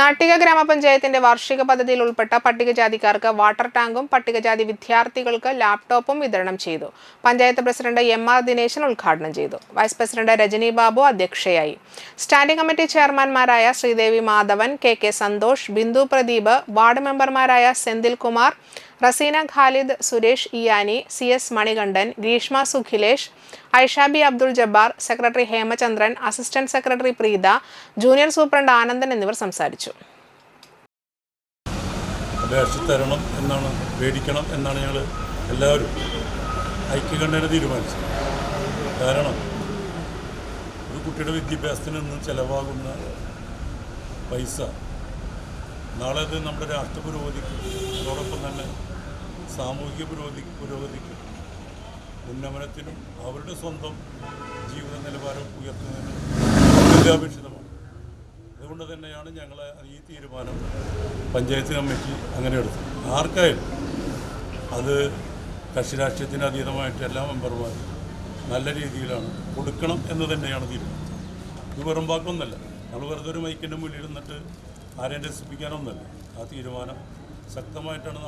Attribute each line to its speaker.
Speaker 1: നാട്ടിക ഗ്രാമപഞ്ചായത്തിന്റെ വാർഷിക പദ്ധതിയിൽ ഉൾപ്പെട്ട പട്ടികജാതിക്കാർക്ക് വാട്ടർ ടാങ്കും പട്ടികജാതി വിദ്യാർത്ഥികൾക്ക് ലാപ്ടോപ്പും വിതരണം ചെയ്തു. Panchayat president M R Dineshan ഉദ്ഘാടനം ചെയ്തു. വൈസ് പ്രസിഡന്റ് രജനി ബാബു അധ്യക്ഷയായി. Standing committee ചെയർമാൻമാരായ Sreedevi Madhavan K K Santhosh Bindu Pradeep ward മെമ്പർമാരായ Senthil Kumar Raseena Khalid Suresh Iyani C S Manikandan Greeshma Sukhilesh Aishabi Abdul Jabbar secretary Hemachandran assistant secretary Preetha junior superintendent Anandan എന്നിവർ സംസാരിച്ചു.
Speaker 2: തരണം എന്നാണ് പേടിക്കണം എന്നാണ് ഞങ്ങൾ എല്ലാവരും ഐക്യകണ്ഠേന തീരുമാനിച്ചത്. കാരണം ഒരു കുട്ടിയുടെ വിദ്യാഭ്യാസത്തിന് നിന്ന് ചിലവാകുന്ന പൈസ നാളെ അത് നമ്മുടെ രാഷ്ട്രപുരോഗതിക്ക് അതോടൊപ്പം തന്നെ സാമൂഹിക പുരോഗതി പുരോഗതിക്കും ഉന്നമനത്തിനും അവരുടെ സ്വന്തം ജീവിത നിലവാരം ഉയർത്തുന്നതിനും അത്യന്താപേക്ഷിതമാണ് അതുകൊണ്ട് തന്നെയാണ് ഞങ്ങൾ ഈ തീരുമാനം പഞ്ചായത്ത് കമ്മിറ്റി അങ്ങനെ എടുത്തത്. ആർക്കായാലും അത് കക്ഷി രാഷ്ട്രീയത്തിന് അതീതമായിട്ട് എല്ലാ മെമ്പർമാരും നല്ല രീതിയിലാണ് കൊടുക്കണം എന്ന് തന്നെയാണ് തീരുമാനം. ഇത് വെറും വാക്കൊന്നല്ല. നമ്മൾ വെറുതെ ഒരു മൈക്കിന്റെ മുന്നിൽ നിന്നിട്ട് ആരെയും രസിപ്പിക്കാനൊന്നല്ല. ആ തീരുമാനം ശക്തമായിട്ടാണ്